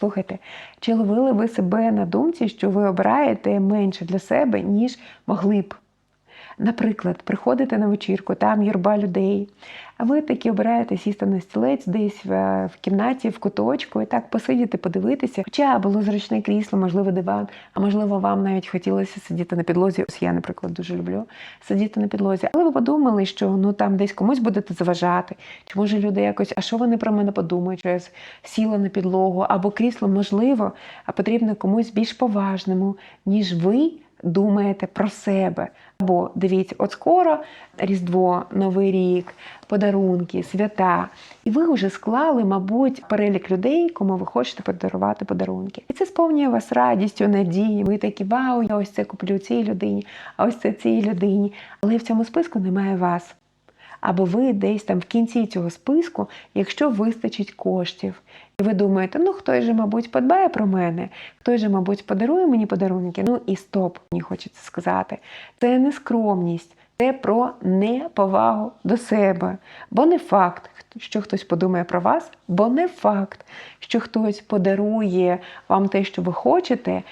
Слухайте, чи ловили ви себе на думці, що ви обираєте менше для себе, ніж могли б? Наприклад, приходите на вечірку, там юрба людей, ви таки обираєте сісти на стілець десь в, кімнаті, в куточку, і так посидіти, подивитися. Хоча було зручне крісло, можливо, диван, а можливо, вам навіть хотілося сидіти на підлозі. Ось я, наприклад, дуже люблю сидіти на підлозі. Але ви подумали, що ну там десь комусь будете заважати, чи може люди якось, а що вони про мене подумають, що я сіла на підлогу, або крісло, можливо, а потрібно комусь більш поважному, ніж ви думаєте про себе. Або дивіться, от скоро Різдво, Новий рік, подарунки, свята. І ви вже склали, мабуть, перелік людей, кому ви хочете подарувати подарунки. І це сповнює вас радістю, надією. Ви такі вау, я ось це куплю цій людині, а ось це цій людині. Але в цьому списку немає вас. Або ви десь там в кінці цього списку, якщо вистачить коштів. І ви думаєте, ну хтось же, мабуть, подбає про мене, хтось же, мабуть, подарує мені подарунки. Ну і стоп, мені хочеться сказати. Це не скромність, це про неповагу до себе. Бо не факт, що хтось подумає про вас, бо не факт, що хтось подарує вам те, що ви хочете,